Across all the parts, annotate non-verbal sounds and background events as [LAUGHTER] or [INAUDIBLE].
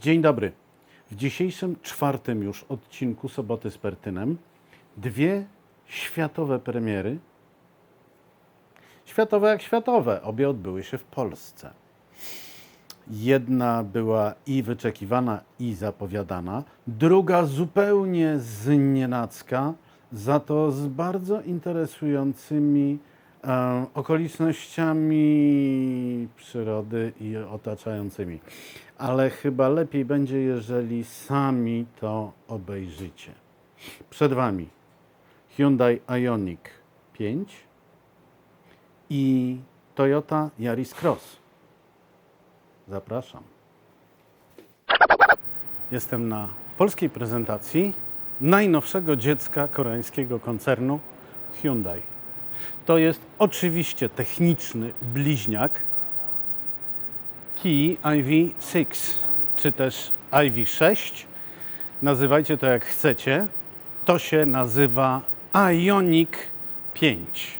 Dzień dobry. W dzisiejszym czwartym już odcinku Soboty z Pertynem dwie światowe premiery. Światowe jak światowe, obie odbyły się w Polsce. Jedna była i wyczekiwana, i zapowiadana, druga zupełnie znienacka, za to z bardzo interesującymi okolicznościami przyrody i otaczającymi. Ale chyba lepiej będzie, jeżeli sami to obejrzycie. Przed Wami Hyundai Ioniq 5 i Toyota Yaris Cross. Zapraszam. Jestem na polskiej prezentacji najnowszego dziecka koreańskiego koncernu Hyundai. To jest oczywiście techniczny bliźniak Kia IV6 czy też IV6. Nazywajcie to jak chcecie. To się nazywa Ioniq 5.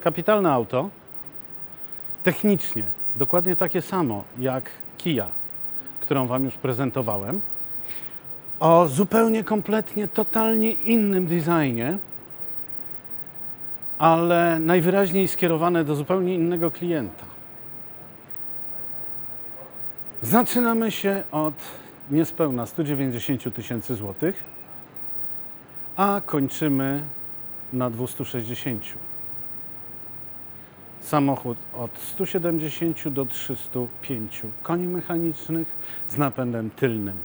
Kapitalne auto. Technicznie dokładnie takie samo jak Kia, którą Wam już prezentowałem. O zupełnie, kompletnie, totalnie innym designie, ale najwyraźniej skierowane do zupełnie innego klienta. Zaczynamy się od niespełna 190 tysięcy złotych, a kończymy na 260. Samochód od 170 do 305 koni mechanicznych z napędem tylnym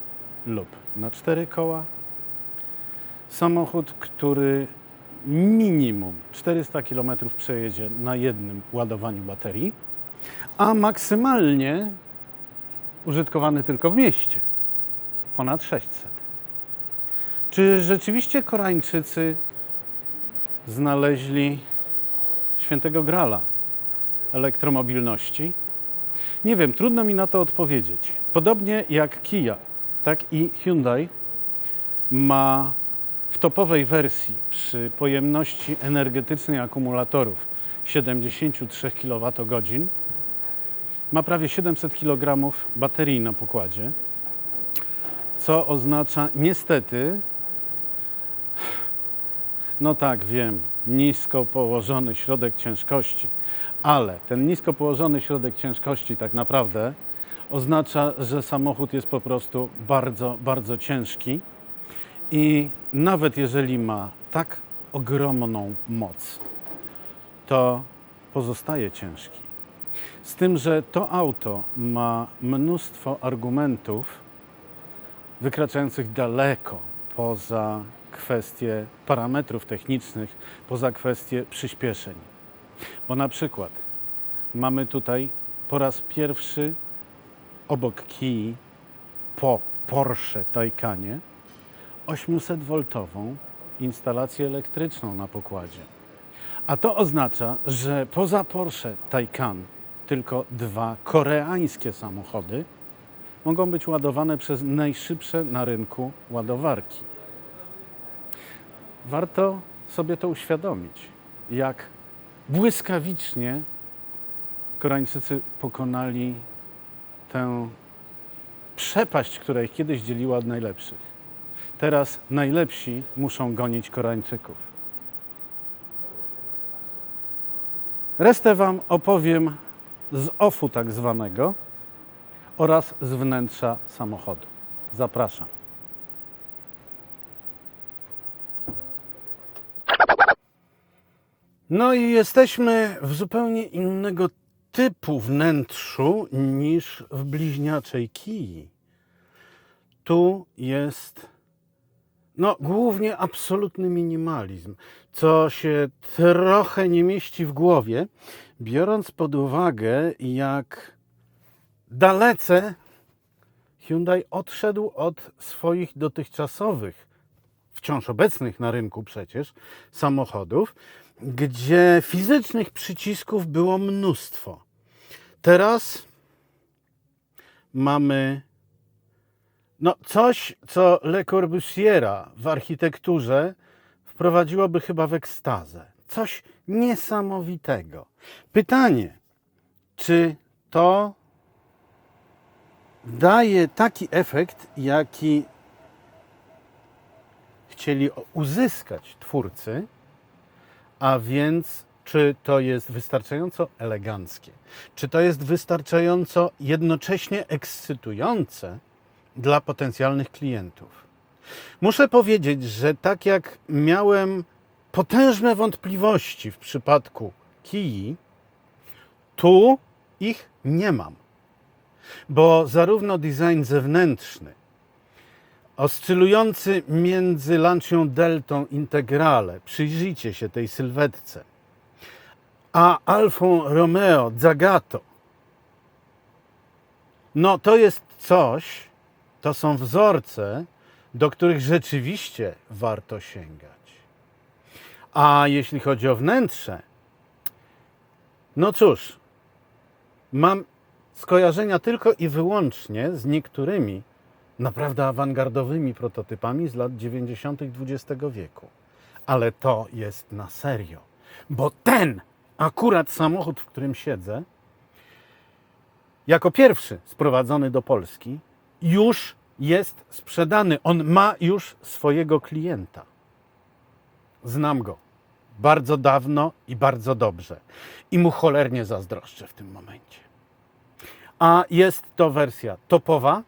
lub na cztery koła. Samochód, który minimum 400 km przejedzie na jednym ładowaniu baterii, a maksymalnie użytkowany tylko w mieście ponad 600. Czy rzeczywiście Koreańczycy znaleźli świętego grala elektromobilności? Nie wiem, trudno mi na to odpowiedzieć. Podobnie jak Kia, tak i Hyundai ma topowej wersji przy pojemności energetycznej akumulatorów 73 kWh ma prawie 700 kg baterii na pokładzie, co oznacza niestety, no tak, wiem, nisko położony środek ciężkości, ale ten nisko położony środek ciężkości tak naprawdę oznacza, że samochód jest po prostu bardzo, bardzo ciężki i nawet jeżeli ma tak ogromną moc, to pozostaje ciężki. Z tym, że to auto ma mnóstwo argumentów wykraczających daleko poza kwestie parametrów technicznych, poza kwestie przyspieszeń. Bo na przykład mamy tutaj po raz pierwszy obok Kii po Porsche Taycanie 800-woltową instalację elektryczną na pokładzie. A to oznacza, że poza Porsche Taycan tylko dwa koreańskie samochody mogą być ładowane przez najszybsze na rynku ładowarki. Warto sobie to uświadomić, jak błyskawicznie Koreańczycy pokonali tę przepaść, która ich kiedyś dzieliła od najlepszych. Teraz najlepsi muszą gonić Koreańczyków. Resztę Wam opowiem z ofu tak zwanego oraz z wnętrza samochodu. Zapraszam. No i jesteśmy w zupełnie innego typu wnętrzu niż w bliźniaczej kiji. Tu jest no, głównie absolutny minimalizm, co się trochę nie mieści w głowie, biorąc pod uwagę, jak dalece Hyundai odszedł od swoich dotychczasowych, wciąż obecnych na rynku przecież, samochodów, gdzie fizycznych przycisków było mnóstwo. Teraz mamy no, coś, co Le Corbusiera w architekturze wprowadziłoby chyba w ekstazę. Coś niesamowitego. Pytanie, czy to daje taki efekt, jaki chcieli uzyskać twórcy, a więc czy to jest wystarczająco eleganckie, czy to jest wystarczająco jednocześnie ekscytujące dla potencjalnych klientów. Muszę powiedzieć, że tak jak miałem potężne wątpliwości w przypadku kiji, tu ich nie mam. Bo zarówno design zewnętrzny, oscylujący między Lancią Deltą Integrale, przyjrzyjcie się tej sylwetce, a Alfą Romeo Zagato, no to jest coś, to są wzorce, do których rzeczywiście warto sięgać. A jeśli chodzi o wnętrze, no cóż, mam skojarzenia tylko i wyłącznie z niektórymi naprawdę awangardowymi prototypami z lat 90. XX wieku. Ale to jest na serio, bo ten akurat samochód, w którym siedzę, jako pierwszy sprowadzony do Polski, już jest sprzedany. On ma już swojego klienta. Znam go bardzo dawno i bardzo dobrze. I mu cholernie zazdroszczę w tym momencie. A jest to wersja topowa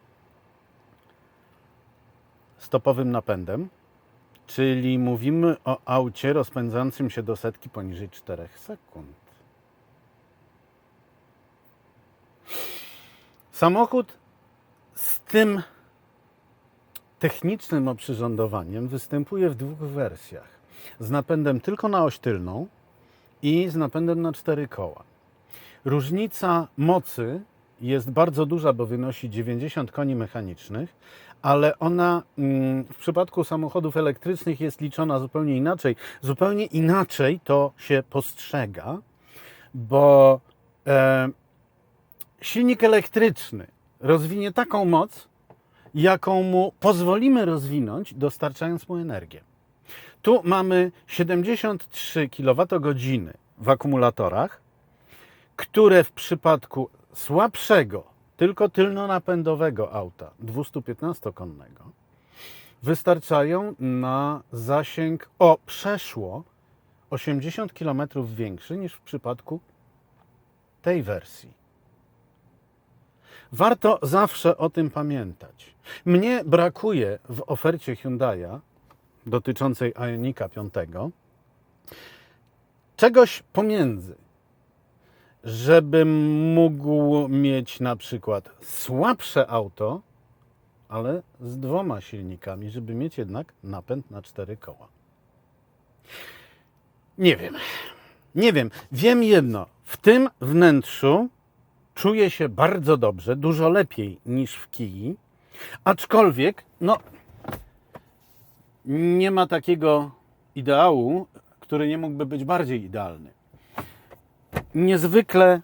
z topowym napędem, czyli mówimy o aucie rozpędzającym się do setki poniżej 4 sekund. Samochód z tym technicznym oprzyrządowaniem występuje w dwóch wersjach. Z napędem tylko na oś tylną i z napędem na cztery koła. Różnica mocy jest bardzo duża, bo wynosi 90 koni mechanicznych, ale ona mm, w przypadku samochodów elektrycznych jest liczona zupełnie inaczej. Zupełnie inaczej to się postrzega, bo e, silnik elektryczny rozwinie taką moc, jaką mu pozwolimy rozwinąć, dostarczając mu energię. Tu mamy 73 kWh w akumulatorach, które w przypadku słabszego, tylko tylnonapędowego auta 215-konnego wystarczają na zasięg o przeszło 80 km większy niż w przypadku tej wersji. Warto zawsze o tym pamiętać. Mnie brakuje w ofercie Hyundai'a dotyczącej Ionika 5 czegoś pomiędzy, żebym mógł mieć na przykład słabsze auto, ale z dwoma silnikami, żeby mieć jednak napęd na cztery koła. Nie wiem. Nie wiem. Wiem jedno. W tym wnętrzu czuję się bardzo dobrze, dużo lepiej niż w kiji, aczkolwiek, no, nie ma takiego ideału, który nie mógłby być bardziej idealny. Niezwykle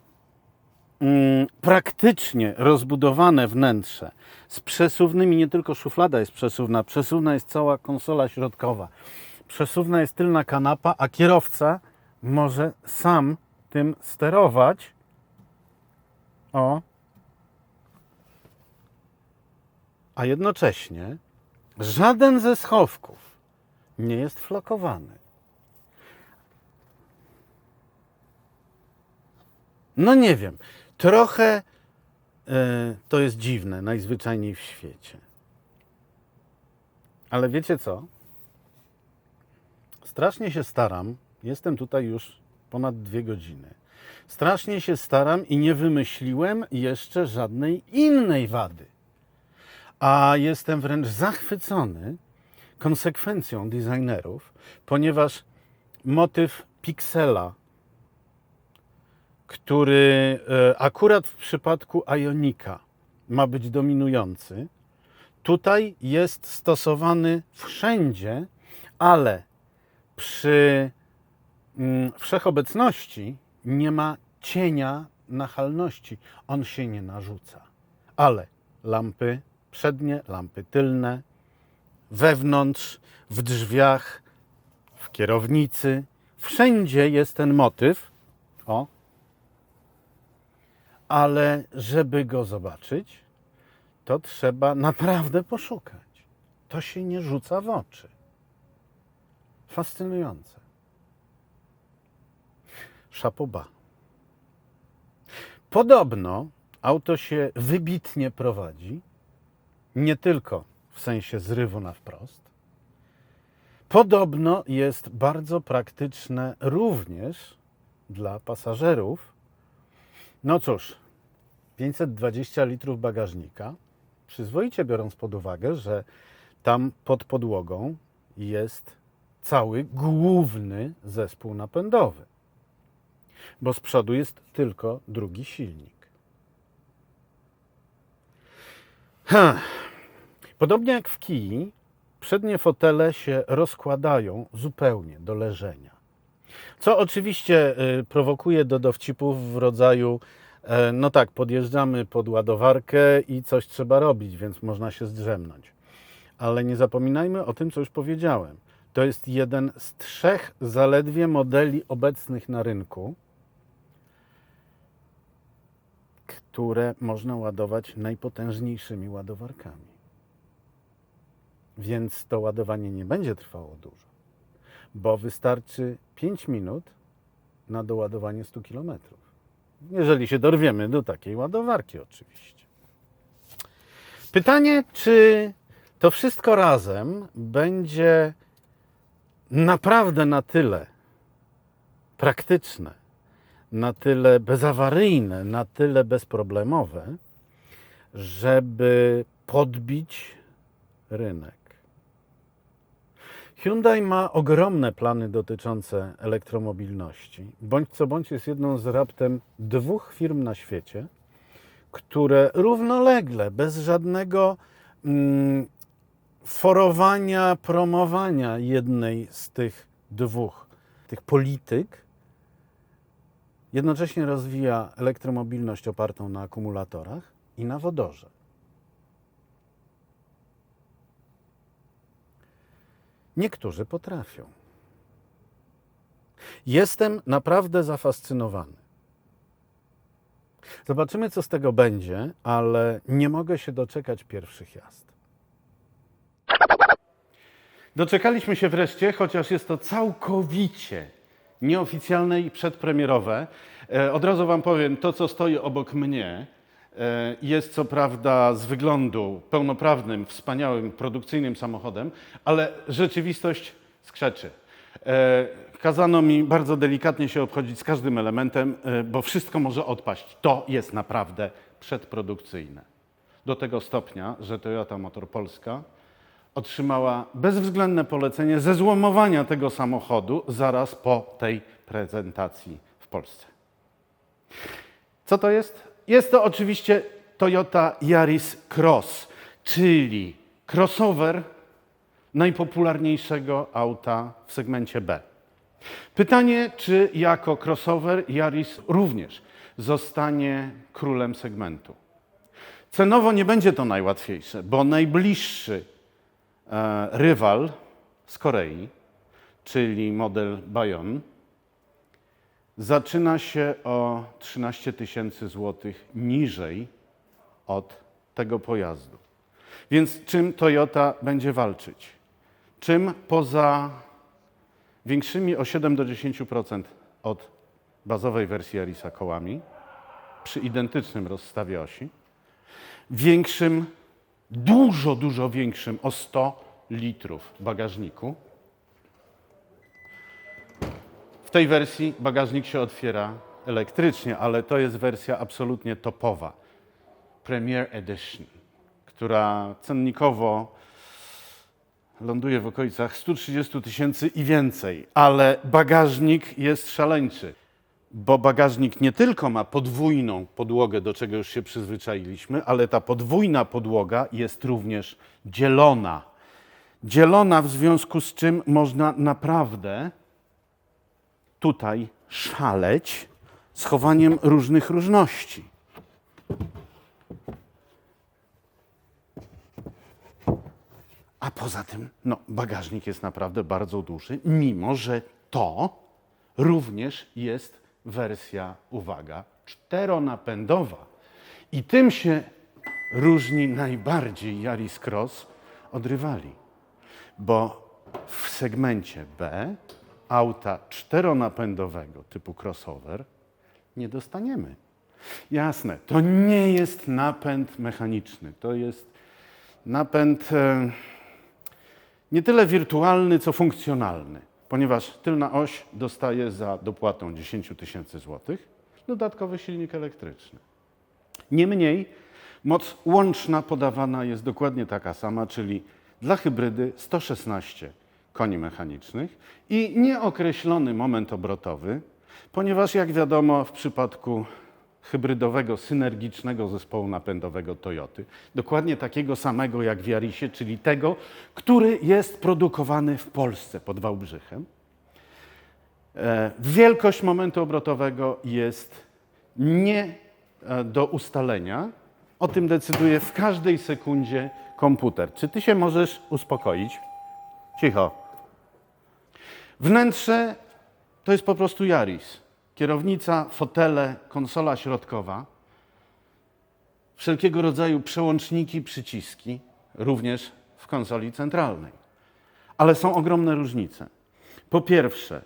mm, praktycznie rozbudowane wnętrze z przesuwnymi, nie tylko szuflada jest przesuwna, przesuwna jest cała konsola środkowa, przesuwna jest tylna kanapa, a kierowca może sam tym sterować. O. A jednocześnie Żaden ze schowków nie jest flokowany. No nie wiem, trochę e, to jest dziwne, najzwyczajniej w świecie. Ale wiecie co? Strasznie się staram, jestem tutaj już ponad dwie godziny. Strasznie się staram i nie wymyśliłem jeszcze żadnej innej wady. A jestem wręcz zachwycony konsekwencją designerów, ponieważ motyw piksela, który e, akurat w przypadku Ionika ma być dominujący, tutaj jest stosowany wszędzie, ale przy mm, wszechobecności nie ma cienia nachalności. On się nie narzuca. Ale lampy przednie, lampy tylne, wewnątrz, w drzwiach, w kierownicy. Wszędzie jest ten motyw. O. Ale żeby go zobaczyć, to trzeba naprawdę poszukać. To się nie rzuca w oczy. Fascynujące. Szapoba. Podobno auto się wybitnie prowadzi, nie tylko w sensie zrywu na wprost. Podobno jest bardzo praktyczne również dla pasażerów. No cóż, 520 litrów bagażnika, przyzwoicie biorąc pod uwagę, że tam pod podłogą jest cały główny zespół napędowy, bo z przodu jest tylko drugi silnik. Ha. Podobnie jak w kiji, przednie fotele się rozkładają zupełnie do leżenia. Co oczywiście y, prowokuje do dowcipów w rodzaju e, no tak, podjeżdżamy pod ładowarkę i coś trzeba robić, więc można się zdrzemnąć. Ale nie zapominajmy o tym, co już powiedziałem. To jest jeden z trzech zaledwie modeli obecnych na rynku, które można ładować najpotężniejszymi ładowarkami. Więc to ładowanie nie będzie trwało dużo, bo wystarczy 5 minut na doładowanie 100 km. Jeżeli się dorwiemy do takiej ładowarki, oczywiście. Pytanie, czy to wszystko razem będzie naprawdę na tyle praktyczne, na tyle bezawaryjne, na tyle bezproblemowe, żeby podbić rynek. Hyundai ma ogromne plany dotyczące elektromobilności. Bądź co bądź jest jedną z raptem dwóch firm na świecie, które równolegle, bez żadnego mm, forowania, promowania jednej z tych dwóch, tych polityk, jednocześnie rozwija elektromobilność opartą na akumulatorach i na wodorze. Niektórzy potrafią. Jestem naprawdę zafascynowany. Zobaczymy, co z tego będzie, ale nie mogę się doczekać pierwszych jazd. Doczekaliśmy się wreszcie, chociaż jest to całkowicie nieoficjalne i przedpremierowe. E, Od razu Wam powiem, to co stoi obok mnie e, jest co prawda z wyglądu pełnoprawnym, wspaniałym, produkcyjnym samochodem, ale rzeczywistość skrzeczy. E, Kazano mi bardzo delikatnie się obchodzić z każdym elementem, bo wszystko może odpaść. To jest naprawdę przedprodukcyjne. Do tego stopnia, że Toyota Motor Polska otrzymała bezwzględne polecenie zezłomowania tego samochodu zaraz po tej prezentacji w Polsce. Co to jest? Jest to oczywiście Toyota Yaris Cross, czyli crossover najpopularniejszego auta w segmencie B. Pytanie, czy jako crossover Yaris również zostanie królem segmentu. Cenowo nie będzie to najłatwiejsze, bo najbliższy rywal z Korei, czyli model Bayon, zaczyna się o 13 tysięcy złotych niżej od tego pojazdu. Więc czym Toyota będzie walczyć? Czym poza większymi o 7 do 10% od bazowej wersji Arisa kołami przy identycznym rozstawie osi, większym, dużo, dużo większym o 100 litrów bagażniku. W tej wersji bagażnik się otwiera elektrycznie, ale to jest wersja absolutnie topowa. Premier Edition, która cennikowo ląduje w okolicach 130 tysięcy i więcej, ale bagażnik jest szaleńczy, bo bagażnik nie tylko ma podwójną podłogę, do czego już się przyzwyczailiśmy, ale ta podwójna podłoga jest również dzielona. Dzielona w związku z czym można naprawdę tutaj szaleć z chowaniem różnych różności. A poza tym, no, bagażnik jest naprawdę bardzo duży, mimo że to również jest wersja, uwaga, czteronapędowa. I tym się różni najbardziej Yaris Cross od rywali, bo w segmencie B auta czteronapędowego typu crossover nie dostaniemy. Jasne, to nie jest napęd mechaniczny, to jest napęd e, nie tyle wirtualny, co funkcjonalny, ponieważ tylna oś dostaje za dopłatą 10 tysięcy złotych dodatkowy silnik elektryczny. Niemniej moc łączna podawana jest dokładnie taka sama, czyli dla hybrydy 116 koni mechanicznych i nieokreślony moment obrotowy, ponieważ jak wiadomo w przypadku hybrydowego, synergicznego zespołu napędowego Toyoty, dokładnie takiego samego jak w Jarisie, czyli tego, który jest produkowany w Polsce pod Wałbrzychem, e, wielkość momentu obrotowego jest nie e, do ustalenia. O tym decyduje w każdej sekundzie komputer. Czy ty się możesz uspokoić? Cicho. Wnętrze to jest po prostu Yaris. Kierownica, fotele, konsola środkowa, wszelkiego rodzaju przełączniki, przyciski, również w konsoli centralnej. Ale są ogromne różnice. Po pierwsze,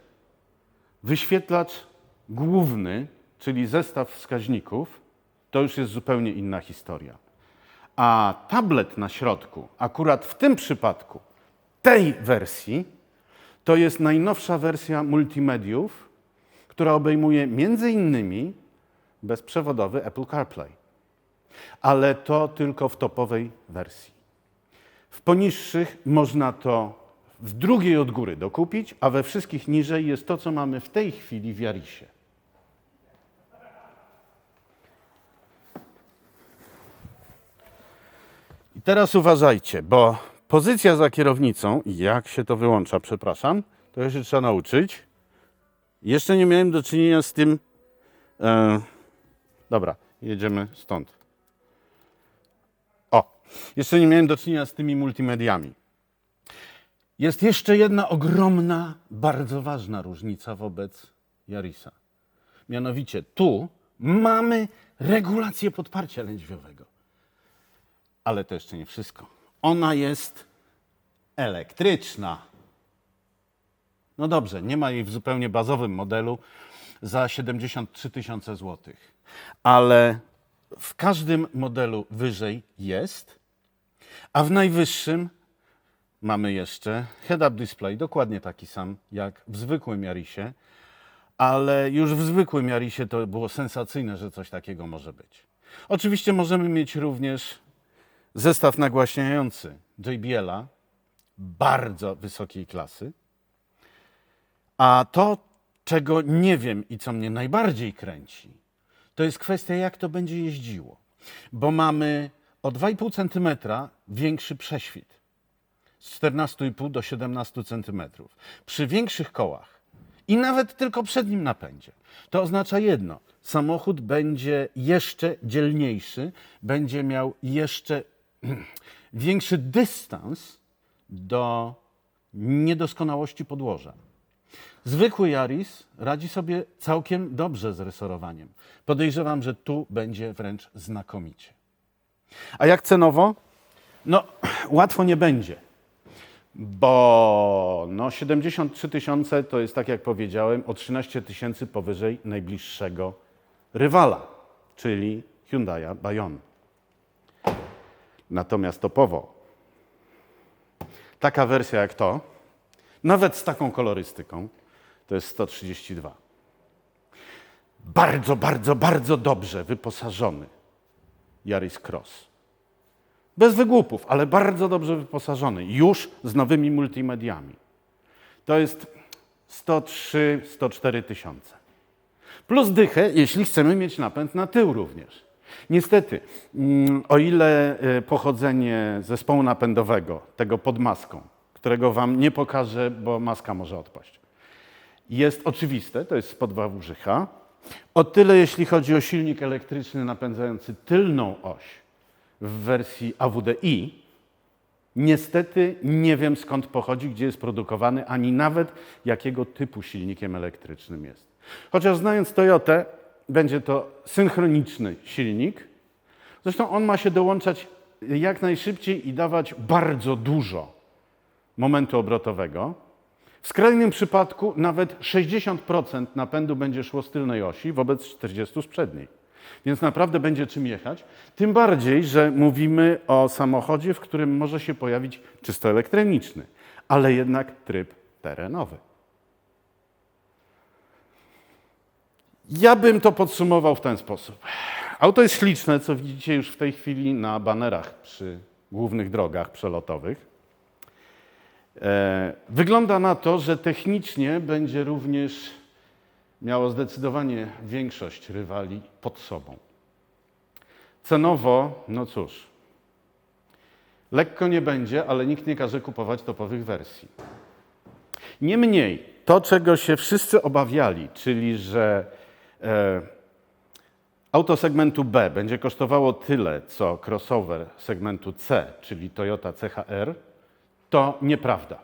wyświetlacz główny, czyli zestaw wskaźników, to już jest zupełnie inna historia. A tablet na środku, akurat w tym przypadku tej wersji, to jest najnowsza wersja multimediów, która obejmuje innymi bezprzewodowy Apple CarPlay. Ale to tylko w topowej wersji. W poniższych można to w drugiej od góry dokupić, a we wszystkich niżej jest to, co mamy w tej chwili w Jarisie. I teraz uważajcie, bo pozycja za kierownicą, jak się to wyłącza, przepraszam, to się trzeba nauczyć. Jeszcze nie miałem do czynienia z tym. E, dobra, jedziemy stąd. O, jeszcze nie miałem do czynienia z tymi multimediami. Jest jeszcze jedna ogromna, bardzo ważna różnica wobec Jarisa. Mianowicie tu mamy regulację podparcia lędźwiowego. Ale to jeszcze nie wszystko. Ona jest elektryczna. No dobrze, nie ma jej w zupełnie bazowym modelu za 73 tysiące złotych. Ale w każdym modelu wyżej jest, a w najwyższym mamy jeszcze head-up display, dokładnie taki sam jak w zwykłym Jarisie, ale już w zwykłym Jarisie to było sensacyjne, że coś takiego może być. Oczywiście możemy mieć również zestaw nagłaśniający JBL-a bardzo wysokiej klasy. A to, czego nie wiem i co mnie najbardziej kręci, to jest kwestia, jak to będzie jeździło. Bo mamy o 2,5 cm większy prześwit z 14,5 do 17 cm. Przy większych kołach i nawet tylko przednim napędzie. To oznacza jedno: samochód będzie jeszcze dzielniejszy, będzie miał jeszcze [CLEARS THROAT] większy dystans do niedoskonałości podłoża. Zwykły Yaris radzi sobie całkiem dobrze z resorowaniem. Podejrzewam, że tu będzie wręcz znakomicie. A jak cenowo? No, [CLEARS THROAT] łatwo nie będzie, bo no, 73 tysiące to jest, tak jak powiedziałem, o 13 tysięcy powyżej najbliższego rywala, czyli Hyundai Bayon. Natomiast topowo taka wersja jak to, nawet z taką kolorystyką, to jest 132. Bardzo, bardzo, bardzo dobrze wyposażony Yaris Cross. Bez wygłupów, ale bardzo dobrze wyposażony, już z nowymi multimediami. To jest 103-104 tysiące. Plus dychę, jeśli chcemy mieć napęd na tył również. Niestety, mm, o ile e, pochodzenie zespołu napędowego, tego pod maską, którego Wam nie pokażę, bo maska może odpaść, jest oczywiste, to jest spod Wałbrzycha, o tyle jeśli chodzi o silnik elektryczny napędzający tylną oś w wersji AWDI, niestety nie wiem skąd pochodzi, gdzie jest produkowany, ani nawet jakiego typu silnikiem elektrycznym jest. Chociaż znając Toyotę, będzie to synchroniczny silnik, Zresztą on ma się dołączać jak najszybciej i dawać bardzo dużo momentu obrotowego. W skrajnym przypadku nawet 60% napędu będzie szło z tylnej osi wobec 40 z przedniej. Więc naprawdę będzie czym jechać. Tym bardziej, że mówimy o samochodzie, w którym może się pojawić czysto elektroniczny, ale jednak tryb terenowy. Ja bym to podsumował w ten sposób. Auto jest śliczne, co widzicie już w tej chwili na banerach przy głównych drogach przelotowych. E, Wygląda na to, że technicznie będzie również miało zdecydowanie większość rywali pod sobą. Cenowo, no cóż, lekko nie będzie, ale nikt nie każe kupować topowych wersji. Niemniej, to czego się wszyscy obawiali, czyli że e, auto segmentu B będzie kosztowało tyle, co crossover segmentu C, czyli Toyota CHR, to nieprawda.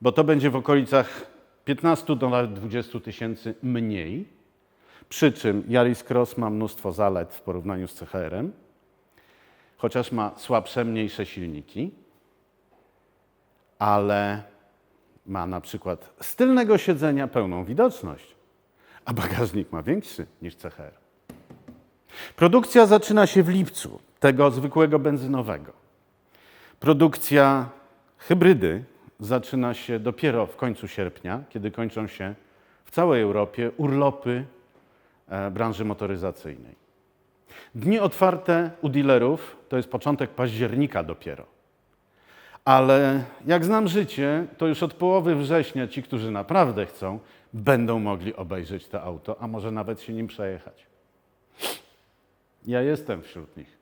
Bo to będzie w okolicach 15 do nawet 20 tysięcy mniej. Przy czym Yaris Cross ma mnóstwo zalet w porównaniu z CHR-em, chociaż ma słabsze, mniejsze silniki, ale ma na przykład z tylnego siedzenia pełną widoczność, a bagażnik ma większy niż CHR. Produkcja zaczyna się w lipcu tego zwykłego benzynowego. Produkcja hybrydy zaczyna się dopiero w końcu sierpnia, kiedy kończą się w całej Europie urlopy e, branży motoryzacyjnej. Dni otwarte u dealerów to jest początek października dopiero. Ale jak znam życie, to już od połowy września ci, którzy naprawdę chcą, będą mogli obejrzeć to auto, a może nawet się nim przejechać. Ja jestem wśród nich.